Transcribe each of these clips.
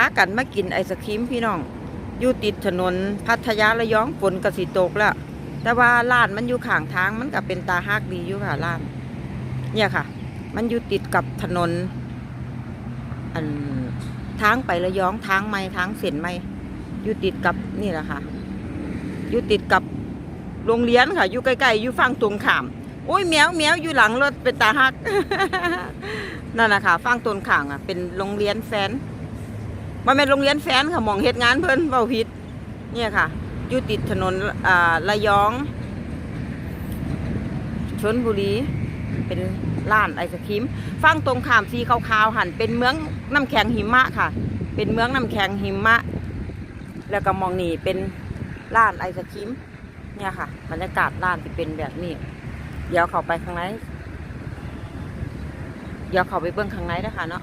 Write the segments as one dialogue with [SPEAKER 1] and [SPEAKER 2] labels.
[SPEAKER 1] ากันมากินไอศครีมพี่น้อง อยู่ติดถนนพัทยาระยองฝนกระสิตกแล้ว แต่ว่าร้านมันอยู่ข้างทางมันก็เป็นตาฮักดีอยู่ค่ะร้าน เนี่ยค่ะ มันอยู่ติดกับถนน อันทางไประยองทางไม่ทางเส้นไม่อยู่ติดกับนี่แหละค่ะ อยู่ติดกับโรงเรียนค่ะ อยู่ใกล้ๆอยู่ฝั่งตรงข้ามโอ้ยแมวแมวอยู่หลังรถเป็นตาฮัก นั่นแหละค่ะฝั่งตรงข้างอะ เป็นโรงเรียนแฟน มันเป็นโรงเรียนแฟนค่ะมองเหตุงานเพิ่นเบาผิดเนี่ยค่ะอยู่ติดถนนอ่าระยองชนบุรีเป็นร้านไอศครีมฝั่งตรงข้ามสีขาวๆหันเป็นเมืองน้ำแข็งหิมะค่ะ เป็นเมืองน้ำแข็งหิมะ แล้วก็มองนี่เป็นร้านไอศครีมเนี่ยค่ะบรรยากาศร้านที่เป็นแบบนี้ เดี๋ยวเข้าไปข้างในเดี๋ยวเข้าไปเบื้องข้างในนะคะเนาะ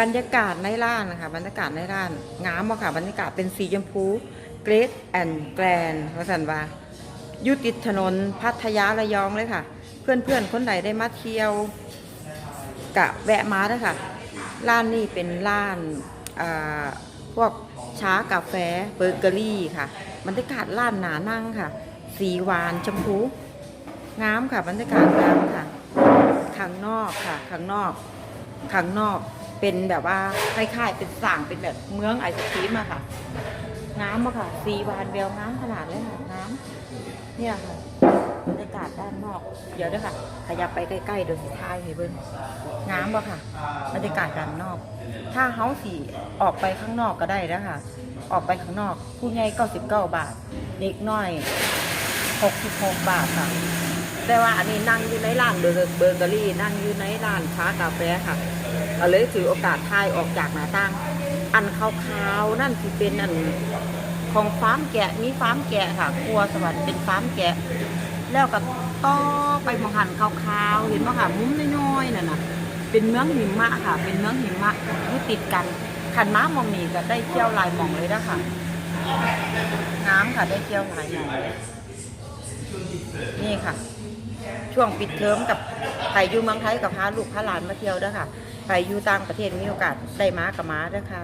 [SPEAKER 1] บรรยากาศในร้านนะคะบรรยากาศในร้านงามมากค่ะบรรยากาศเป็นสีชมพูเกรดแอนด์แกรนว่าสันว่าอยู่ติดถนนพัทยาระยองเลยค่ะ เพื่อนๆคนไหนได้มาเที่ยวกะแวะมาเด้ค่ะร้านนี้เป็นร้านอ่าพวกชากาแฟเบเกอรี่ค่ะบรรยากาศร้านหนานั่งค่ะ สีหวานชมพูงามค่ะบรรยากาศงามค่ะข้างนอกค่ะข้างนอกข้างนอก เป็นแบบว่าคล้ายๆเป็นสั่งเป็นแบบเมืองไอศครีมอะค่ะงามอะค่ะสีวานแววงามขนาดเลยค่ะงามเนี่ยค่ะบรรยากาศด้านนอก เดี๋ยวด้วยค่ะ ขยับไปใกล้ๆโดยสิท้ายให้เบิ้งงามบ่ค่ะ บรรยากาศด้านนอก ถ้าเฮาสีออกไปข้างนอกก็ได้แล้วค่ะ ออกไปข้างนอก ผู้ใหญ่99บาท เด็กน้อย66บาทค่ะ แต่ว่าอันนี้นั่งอยู่ในร้านเบอร์เบอร์เกอรี่ นั่งอยู่ในร้านชากาแฟค่ะ ก็เลยถือโอกาสทายออกจากหน้าต่าง อันขาวๆนั่นที่เป็นอันของฟาร์มแกะมีฟาร์มแกะค่ะครัวสวรรค์เป็นฟาร์มแกะ แล้วก็ต่อไปมองหันขาวๆเห็นไหมค่ะมุมน้อยๆนั่นน่ะเป็นเมืองหิมะค่ะ เป็นเมืองหิมะอยู่ติดกันขันม้ามองนี่ก็ได้เที่ยวลายหมองเลยนะคะน้ำค่ะได้เที่ยวลายหมองนี่ค่ะ ช่วงปิดเทอมกับใครอยู่เมืองไทยกับพาลูกพาหลานมาเที่ยวด้อค่ะ ใครอยู่ต่างประเทศมีโอกาสได้มากับมาด้วยค่ะ